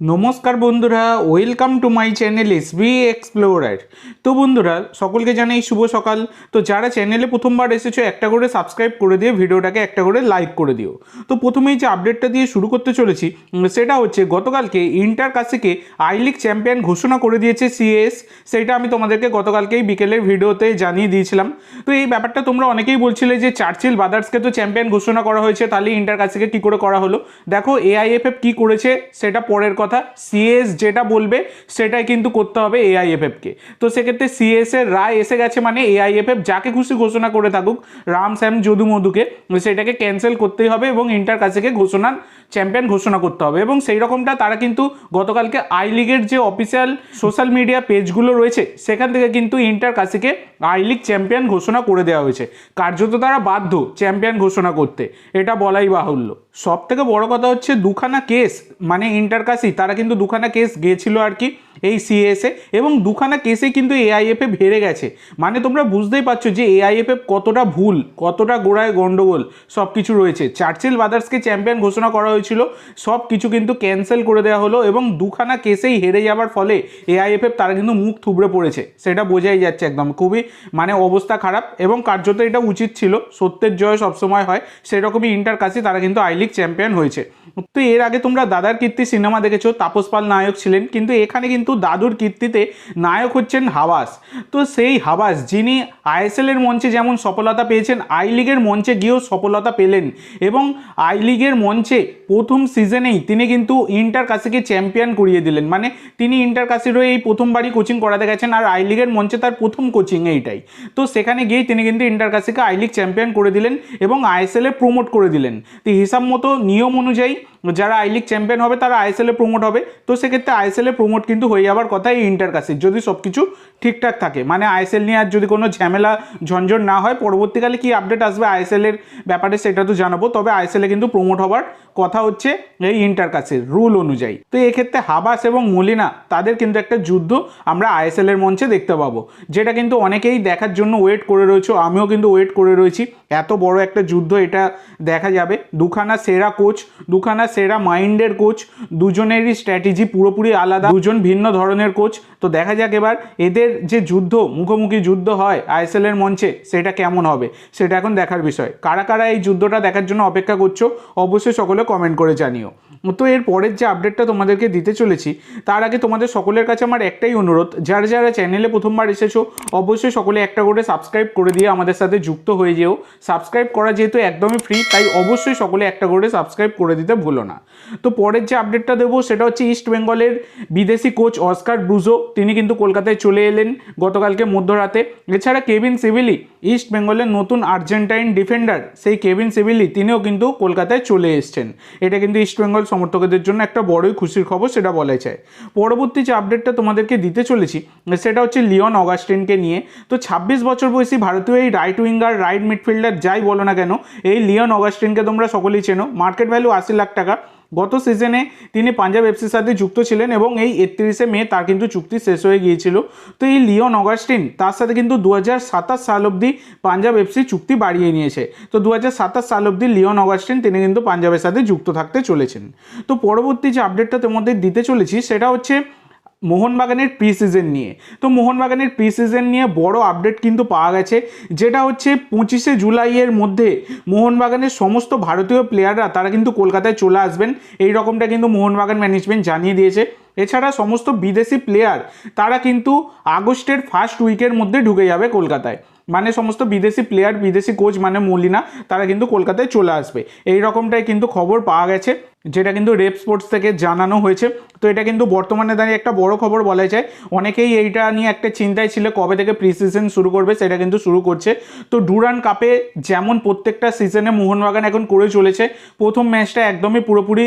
নমস্কার বন্ধুরা, welcome to my channel S B explorer. তো বন্ধুরা, সকলকে জানাই শুভ সকাল। তো যারা চ্যানেলে প্রথমবার এসেছ, একটা করে সাবস্ক্রাইব করে দিয়ে ভিডিওটাকে একটা করে লাইক করে দিও। তো প্রথমেই যে আপডেটটা দিয়ে শুরু করতে চলেছি সেটা হচ্ছে গতকালকে ইন্টার কাসিকে আই লিগ চ্যাম্পিয়ন ঘোষণা করে দিয়েছে সিএস সেটা আমি তোমাদেরকে গতকালকেই বিকেলের ভিডিওতে জানিয়ে দিয়েছিলাম। তো এই ব্যাপারটা তোমরা অনেকেই বলছিলে যে চার্চিল বাদার্সকে তো চ্যাম্পিয়ন ঘোষণা করা হয়েছে, তাহলে ইন্টার কাসিকে কী করে করা হলো? দেখো এআইএফএফ কী করেছে, সেটা পরের কথা। সিএস যেটা বলবে সেটাই কিন্তু করতে হবে এআইএফএফকে তো সেক্ষেত্রে সিএস এর রায় এসে গেছে মানে এআইএফএফ যাকে খুশি ঘোষণা করে থাকুক, রাম শ্যাম যদু মধুকে সেটাকে ক্যান্সেল করতেই হবে এবং ইন্টার কাছেকে ঘোষণা চ্যাম্পিয়ন ঘোষণা করতে হবে। এবং সেই রকমটা তারা কিন্তু গতকালকে আই লিগের যে অফিসিয়াল সোশ্যাল মিডিয়া পেজগুলো রয়েছে, সেখান থেকে কিন্তু ইন্টার কাশিকে আই লিগ চ্যাম্পিয়ন ঘোষণা করে দেওয়া হয়েছে। কার্যত তারা বাধ্য চ্যাম্পিয়ন ঘোষণা করতে। এটা বলাই বাহুল্য। সব থেকে বড় কথা হচ্ছে দুখানা কেস মানে ইন্টার কাশি তারা কিন্তু দুখানা কেস গিয়েছিল আর কি। এই সিএসএ এবং দুখানা কেসে কিন্তু এআইএফএফ হেরে গেছে। মানে তোমরা বুঝতেই পারছ যে এআইএফএফ কতটা ভুল, কতটা গোড়ায় গণ্ডগোল সব কিছু রয়েছে চার্চিল ব্রাদার্সকে চ্যাম্পিয়ন ঘোষণা করা হয়েছিল সব কিছু কিন্তু ক্যান্সেল করে দেওয়া হলো এবং দুখানা কেসেই হেরে যাওয়ার ফলে এআইএফএফ তারা কিন্তু মুখ থুবড়ে পড়েছে। সেটা বোঝাই যাচ্ছে একদম। খুবই মানে অবস্থা খারাপ এবং কার্যত এটা উচিত ছিল। সত্যের জয় সবসময় হয়। সেরকমই ইন্টার কাছে তারা কিন্তু আই লিগ চ্যাম্পিয়ন হয়েছে। তো এর আগে তোমরা দাদার কীর্তি সিনেমা দেখেছ, তাপস পাল নায়ক ছিলেন। কিন্তু এখানে কিন্তু দাদুর কীর্তিতে নায়ক হচ্ছেন হাওয়াস তো সেই হাওয়াস যিনি আইএসএল এর মঞ্চে যেমন সফলতা পেয়েছেন আই লিগের মঞ্চে গিয়েও সফলতা পেলেন এবং আই লিগের মঞ্চে প্রথম সিজনেই তিনি কিন্তু ইন্টার কাসিকে চ্যাম্পিয়ন করিয়ে দিলেন। মানে তিনি ইন্টার হয়ে এই প্রথমবারই কোচিং করাতে গেছেন আর আই লিগের মঞ্চে তার প্রথম কোচিং এইটাই। তো সেখানে গিয়েই তিনি কিন্তু ইন্টার কাসিকে আই লিগ চ্যাম্পিয়ন করে দিলেন এবং আইএসএল প্রমোট করে দিলেন। তো হিসাব মতো নিয়ম অনুযায়ী যারা আই লিগ চ্যাম্পিয়ন হবে তারা আইএসএল প্রমোট হবে। তো সেক্ষেত্রে আইএসএল এ প্রমোট কিন্তু হয়ে যাওয়ার কথা এই ইন্টার কাসির যদি সব কিছু ঠিকঠাক থাকে। মানে আইএসএল নিয়ে আর যদি কোনো ঝামেলা ঝঞ্ঝট না হয়, পরবর্তীকালে কি আপডেট আসবে আইএসএল এর ব্যাপারে সেটা তো জানাব। তবে আইএসএল কিন্তু প্রমোট হওয়ার কথা হচ্ছে এই ইন্টার কাসের রুল অনুযায়ী। তো এক্ষেত্রে হাবাস এবং মলিনা, তাদের কিন্তু একটা যুদ্ধ আমরা আইএসএল এর মঞ্চে দেখতে পাবো। যেটা কিন্তু অনেকেই দেখার জন্য ওয়েট করে রয়েছে, আমিও কিন্তু ওয়েট করে রয়েছি। এত বড় একটা যুদ্ধ এটা দেখা যাবে। দুখানা সেরা কোচ দুখানা সেরা মাইন্ডের কোচ দুজনেরই স্ট্র্যাটেজি পুরোপুরি আলাদা, দুজন ভিন্ন ধরনের কোচ। তো দেখা যাক এবার এদের যে যুদ্ধ, মুখোমুখি যুদ্ধ হয় আইএসএল এর মঞ্চে, সেটা কেমন হবে? সেটা এখন দেখার বিষয়। কারা কারা এই যুদ্ধটা দেখার জন্য অপেক্ষা করছ, অবশ্যই সকলে কমেন্ট করে জানিও। তো এর পরের যে আপডেটটা তোমাদেরকে দিতে চলেছি, তার আগে তোমাদের সকলের কাছে আমার একটাই অনুরোধ, যারা যারা চ্যানেলে প্রথমবার এসেছ, অবশ্যই সকলে একটা করে সাবস্ক্রাইব করে দিয়ে আমাদের সাথে যুক্ত হয়ে যেও। সাবস্ক্রাইব করা যেহেতু একদমই ফ্রি তাই অবশ্যই সকলে একটা করে সাবস্ক্রাইব করে দিতে ভুলো না। তো পরের যে আপডেটটা দেবো, সেটা হচ্ছে ইস্ট বেঙ্গলের বিদেশি কোচ অস্কার ব্রুজো তিনি কিন্তু কলকাতায় চলে এলেন গতকালকে মধ্যরাতে। এছাড়া কেভিন সিভিলি ইস্ট বেঙ্গলের নতুন আর্জেন্টাইন ডিফেন্ডার সেই কেভিন সিভিলি তিনিও কিন্তু কলকাতায় চলে এসছেন। এটা কিন্তু ইস্ট বেঙ্গল সমর্থকদের জন্য একটা বড়ই খুশির খবর সেটা বলাই যায়। পরবর্তী যে আপডেটটা তোমাদেরকে দিতে চলেছি, সেটা হচ্ছে লিওন অগাস্টিনকে নিয়ে। তো ছাব্বিশ বছর বয়সী ভারতীয় এই রাইট উইঙ্গার রাইট মিডফিল্ডার যাই বলো না কেন, এই লিওন অগাস্টিনকে তোমরা সকলেই চেনো। মার্কেট ভ্যালু আশি লাখ টাকা। গত সিজনে তিনি পাঞ্জাব এফসির সাথে যুক্ত ছিলেন এবং এই একত্রিশে মে তার কিন্তু চুক্তি শেষ হয়ে গিয়েছিল। তো এই লিওন অগাস্টিন তার সাথে কিন্তু দু হাজার সাতাশ সাল অবধি পাঞ্জাব এফসি চুক্তি বাড়িয়ে নিয়েছে। তো দু হাজার সাতাশ সাল অবধি লিওন অগাস্টিন তিনি কিন্তু পাঞ্জাবের সাথে যুক্ত থাকতে চলেছেন। তো পরবর্তী যে আপডেটটা তোমাদের দিতে চলেছি সেটা হচ্ছে মোহনবাগানের প্রি সিজন নিয়ে। তো মোহনবাগানের প্রি সিজন নিয়ে বড় আপডেট কিন্তু পাওয়া গেছে, যেটা হচ্ছে পঁচিশে জুলাইয়ের মধ্যে মোহনবাগানের সমস্ত ভারতীয় প্লেয়াররা তারা কিন্তু কলকাতায় চলে আসবেন। এই রকমটা কিন্তু মোহনবাগান ম্যানেজমেন্ট জানিয়ে দিয়েছে। এছাড়া সমস্ত বিদেশি প্লেয়ার তারা কিন্তু আগস্টের ফার্স্ট উইকের মধ্যে ঢুকে যাবে কলকাতায়। মানে সমস্ত বিদেশি প্লেয়ার বিদেশি কোচ মানে মলিনা, তারা কিন্তু কলকাতায় চলে আসবে। এই রকমটাই কিন্তু খবর পাওয়া গেছে, যেটা কিন্তু রেপ স্পোর্টস থেকে জানানো হয়েছে। তো এটা কিন্তু বর্তমানে দাঁড়িয়ে একটা বড় খবর বলা যায়। অনেকেই এইটা নিয়ে একটা চিন্তায় ছিল, কবে থেকে প্রি সিজন শুরু করবে, সেটা কিন্তু শুরু করছে। তো ডুরান কাপে যেমন প্রত্যেকটা সিজনে মোহনবাগান এখন করে চলেছে, প্রথম ম্যাচটা একদমই পুরোপুরি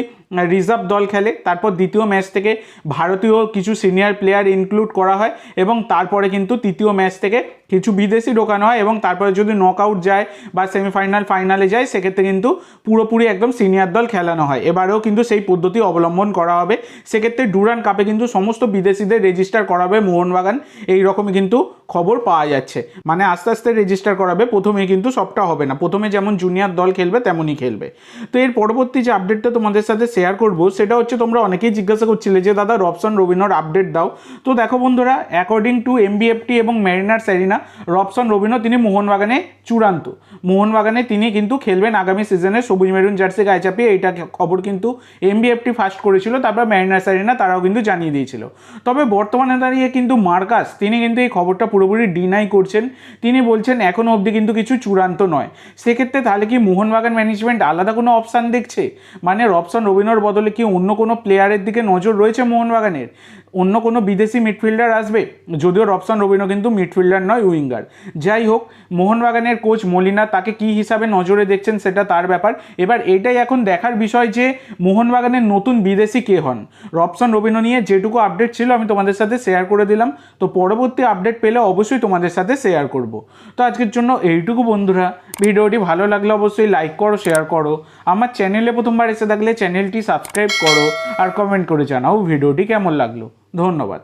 রিজার্ভ দল খেলে, তারপর দ্বিতীয় ম্যাচ থেকে ভারতীয় কিছু সিনিয়র প্লেয়ার ইনক্লুড করা হয়, এবং তারপরে কিন্তু তৃতীয় ম্যাচ থেকে কিছু বিদেশি ঢোকানো হয় এবং তারপরে যদি নক আউট যায় বা সেমিফাইনাল ফাইনালে যায়, সেক্ষেত্রে কিন্তু পুরোপুরি একদম সিনিয়র দল খেলানো হয়। এবারেও কিন্তু সেই পদ্ধতি অবলম্বন করা হবে। সেক্ষেত্রে ডুরান কাপে কিন্তু সমস্ত বিদেশিদের রেজিস্টার করাবে মোহনবাগান। এই রকমই কিন্তু খবর পাওয়া যাচ্ছে। মানে আস্তে আস্তে রেজিস্টার করাবে প্রথমে কিন্তু সবটা হবে না। প্রথমে যেমন জুনিয়র দল খেলবে, তেমনই খেলবে। তো এর পরবর্তী যে আপডেটটা তোমাদের সাথে শেয়ার করব, সেটা হচ্ছে তোমরা অনেকেই জিজ্ঞাসা করছিলে যে, দাদা, রবসন রবিনোর আপডেট দাও। তো দেখো বন্ধুরা অ্যাকর্ডিং টু এমবিএফটি এবং মেরিনার স্যারিনা রবসন রবিনো তিনি মোহনবাগানে চূড়ান্ত। মোহনবাগানে তিনি কিন্তু খেলবেন আগামী সিজনে সবুজ মেরুন জার্সি গায়ে চাপিয়ে, এইটা খবর কিন্তু এমবিএফটি ফার্স্ট করেছিল, তারপর মেরিনার স্যারিনা তারাও কিন্তু জানিয়ে দিয়েছিল। তবে বর্তমানে দাঁড়িয়ে কিন্তু মার্কাস, তিনি কিন্তু এই খবরটা পুরোপুরি ডিনাই করছেন। তিনি বলছেন এখনও অবধি কিন্তু কিছু চূড়ান্ত নয়। সেক্ষেত্রে তাহলে কি মোহনবাগান ম্যানেজমেন্ট আলাদা কোনো অপশান দেখছে? মানে রবসন রবিনোর বদলে কি অন্য কোনো প্লেয়ারের দিকে নজর রয়েছে মোহনবাগানের? অন্য কোনো বিদেশি মিডফিল্ডার আসবে? যদিও রবসন রবিনো কিন্তু মিডফিল্ডার নয় উইঙ্গার। যাই হোক, মোহনবাগানের কোচ মলিনা তাকে কি হিসাবে নজরে দেখছেন সেটা তার ব্যাপার। এবার এটাই এখন দেখার বিষয় যে মোহনবাগানের নতুন বিদেশি কে হন। রবসন রবিনো নিয়ে যেটুকু আপডেট ছিল আমি তোমাদের সাথে শেয়ার করে দিলাম। তো পরবর্তী আপডেট পেলে অবশ্যই তোমাদের সাথে শেয়ার করব। তো আজকের জন্য এইটুকু বন্ধুরা। ভিডিওটি ভালো লাগলে অবশ্যই লাইক করো শেয়ার করো। আমার চ্যানেলে প্রথমবার এসে থাকলে চ্যানেলটি সাবস্ক্রাইব করো। আর কমেন্ট করে জানাও ভিডিওটি কেমন লাগল। ধন্যবাদ।